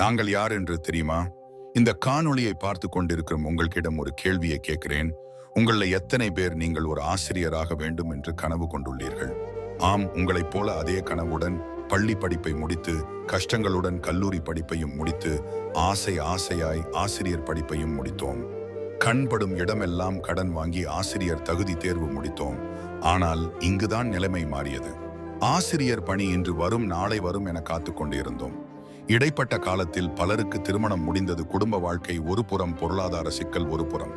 நாங்கள் யார் என்று தெரியுமா? இந்த காணொளியை பார்த்து கொண்டிருக்கும் உங்களிடம் ஒரு கேள்வியை கேட்கிறேன். உங்களில் எத்தனை பேர் நீங்கள் ஒரு ஆசிரியராக வேண்டும் என்று கனவு கொண்டுள்ளீர்கள்? ஆம் உங்களைப் போல அதே கனவுடன் பள்ளி படிப்பை முடித்து கஷ்டங்களுடன் கல்லூரி படிப்பையும் முடித்து ஆசை ஆசையாய் ஆசிரியர் படிப்பையும் முடித்தோம். கண்படும் இடமெல்லாம் கடன் வாங்கி ஆசிரியர் தகுதி தேர்வு முடித்தோம். ஆனால் இங்குதான் நிலைமை மாறியது. ஆசிரியர் பணி இன்று வரும் நாளை வரும் என காத்து கொண்டிருந்தோம். இடைப்பட்ட காலத்தில் பலருக்கு திருமணம் முடிந்தது குடும்ப வாழ்க்கை ஒரு புறம் பொருளாதார சிக்கல் ஒரு புறம்.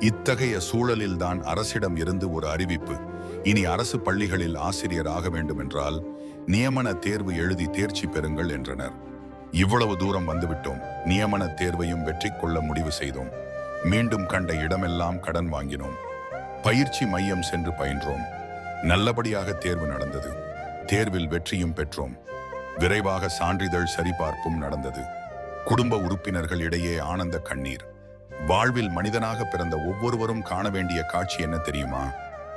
இத்தகைய சூழலில்தான் அரசிடம் இருந்து ஒரு அறிவிப்பு. இனி அரசு பள்ளிகளில் ஆசிரியர் ஆக வேண்டுமென்றால் நியமன தேர்வு எழுதி தேர்ச்சி பெறுங்கள் என்றனர். இவ்வளவு தூரம் வந்துவிட்டோம். நியமன தேர்வையும் வெற்றி கொள்ள முடிவு செய்தோம். மீண்டும் கண்ட இடமெல்லாம் கடன் வாங்கினோம். பயிற்சி மையம் சென்று பயின்றோம். நல்லபடியாக தேர்வு நடந்தது. தேர்வில் வெற்றியும் பெற்றோம். விரைவாக சான்றிதழ் சரிபார்ப்பும் நடந்தது. குடும்ப உறுப்பினர்கள் இடையே ஆனந்த கண்ணீர். வாழ்வில் மனிதனாக பிறந்த ஒவ்வொருவரும் காண வேண்டிய காட்சி என்ன தெரியுமா?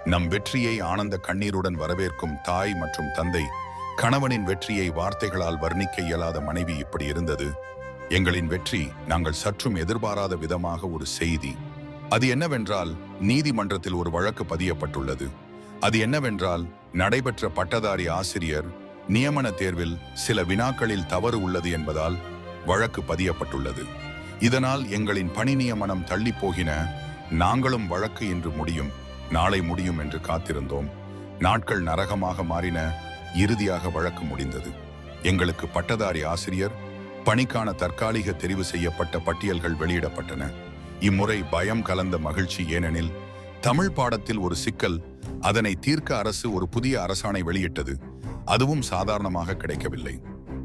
நம் வெற்றியை ஆனந்த கண்ணீருடன் வரவேற்கும் தாய் மற்றும் தந்தை கணவனின் வெற்றியை வார்த்தைகளால் வர்ணிக்க இயலாத மனைவி இப்படி இருந்தது. எங்களின் வெற்றி நாங்கள் சற்றும் எதிர்பாராத விதமாக ஒரு செய்தி. அது என்னவென்றால் நீதிமன்றத்தில் ஒரு வழக்கு பதியப்பட்டுள்ளது. அது என்னவென்றால் நடைபெற்ற பட்டதாரி ஆசிரியர் நியமன தேர்வில் சில வினாக்களில் தவறு உள்ளது என்பதால் வழக்கு பதியப்பட்டுள்ளது. இதனால் எங்களின் பணி நியமனம் தள்ளி போகின நாங்களும் வழக்கு இன்று முடியும் நாளை முடியும் என்று காத்திருந்தோம். நாட்கள் நரகமாக மாறின இறுதியாக வழக்கு முடிந்தது. எங்களுக்கு பட்டதாரி ஆசிரியர் பணிக்கான தற்காலிக தெரிவு செய்யப்பட்ட பட்டியல்கள் வெளியிடப்பட்டன. இம்முறை பயம் கலந்த மகிழ்ச்சி ஏனெனில் தமிழ் பாடத்தில் ஒரு சிக்கல் அதனை தீர்க்க அரசு ஒரு புதிய அரசாணை வெளியிட்டது. அதுவும் சாதாரணமாக கிடைக்கவில்லை.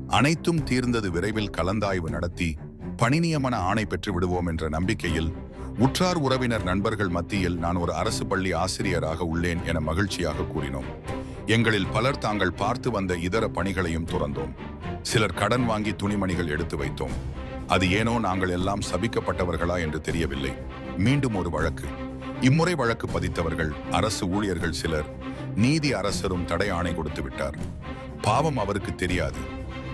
அனைத்தும் தீர்ந்தது விரைவில் கலந்தாய்வு நடத்தி பணிநியமன ஆணை பெற்று விடுவோம் என்ற நம்பிக்கையில் உற்றார் உறவினர் நண்பர்கள் மத்தியில் நான் ஒரு அரசு பள்ளி ஆசிரியராக உள்ளேன் என மகிழ்ச்சியாக கூறினோம். எங்களில் பலர் தாங்கள் பார்த்து வந்த இதர பணிகளையும் துறந்தோம். சிலர் கடன் வாங்கி துணிமணிகள் எடுத்து வைத்தோம். அது ஏனோ நாங்கள் எல்லாம் சபிக்கப்பட்டவர்களா என்று தெரியவில்லை. மீண்டும் ஒரு வழக்கு. இம்முறை வழக்கு பதித்தவர்கள் அரசு ஊழியர்கள் சிலர் நீதி அரசரும் தடை ஆணை கொடுத்து விட்டார். பாவம் அவருக்கு தெரியாது.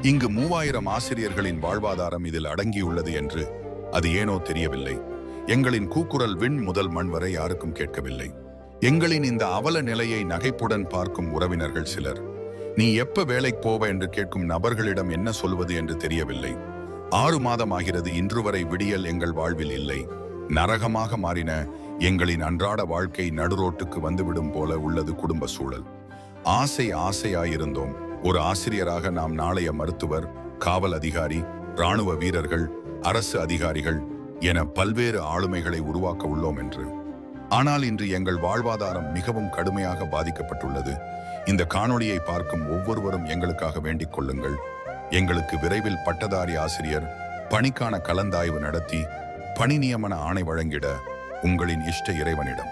இங்கு மூவாயிரம் ஆசிரியர்களின் வாழ்வாதாரம் இதில் அடங்கியுள்ளது என்று அது ஏனோ தெரியவில்லை. எங்களின் கூக்குரல் விண் முதல் மண் வரை யாருக்கும் கேட்கவில்லை. எங்களின் இந்த அவல நிலையை நகைப்புடன் பார்க்கும் உறவினர்கள் சிலர். நீ எப்ப வேலைக்கு போவ என்று கேட்கும் நபர்களிடம் என்ன சொல்வது என்று தெரியவில்லை. ஆறு மாதம் ஆகிறது இன்று வரை விடியல் எங்கள் வாழ்வில் இல்லை. நரகமாக மாறின எங்களின் அன்றாட வாழ்க்கை நடுரோட்டுக்கு வந்துவிடும் போல உள்ளது குடும்ப சூழல். ஆசை ஆசையாயிருந்தோம். ஒரு ஆசிரியராக நாம் நாளைய மருத்துவர் காவல் அதிகாரி ராணுவ வீரர்கள் அரசு அதிகாரிகள் என பல்வேறு ஆளுமைகளை உருவாக்க உள்ளோம் என்று. ஆனால் இன்று எங்கள் வாழ்வாதாரம் மிகவும் கடுமையாக பாதிக்கப்பட்டுள்ளது. இந்த காணொளியை பார்க்கும் ஒவ்வொருவரும் எங்களுக்காக வேண்டிக் கொள்ளுங்கள். எங்களுக்கு விரைவில் பட்டதாரி ஆசிரியர் பணிக்கான கலந்தாய்வு நடத்தி பணி நியமன ஆணை வழங்கிட உங்களின் இஷ்ட இறைவனிடம்.